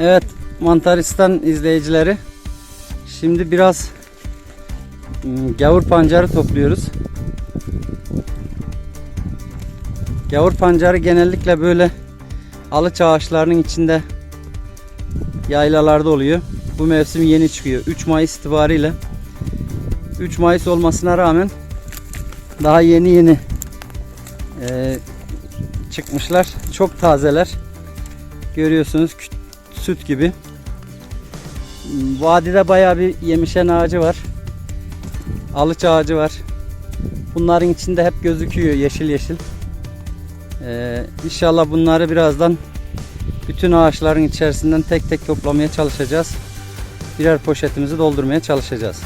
Evet Mantaristan izleyicileri. Şimdi biraz hmm, gavur pancarı topluyoruz. Gavur pancarı genellikle böyle alıç ağaçlarının içinde yaylalarda oluyor. Bu mevsim yeni çıkıyor. 3 Mayıs itibariyle 3 Mayıs olmasına rağmen daha yeni yeni eee, çıkmışlar. Çok tazeler. Görüyorsunuz süt gibi. Vadide bayağı bir yemişen ağacı var. Alıç ağacı var. Bunların içinde hep gözüküyor yeşil yeşil. Ee, inşallah bunları birazdan bütün ağaçların içerisinden tek tek toplamaya çalışacağız. Birer poşetimizi doldurmaya çalışacağız.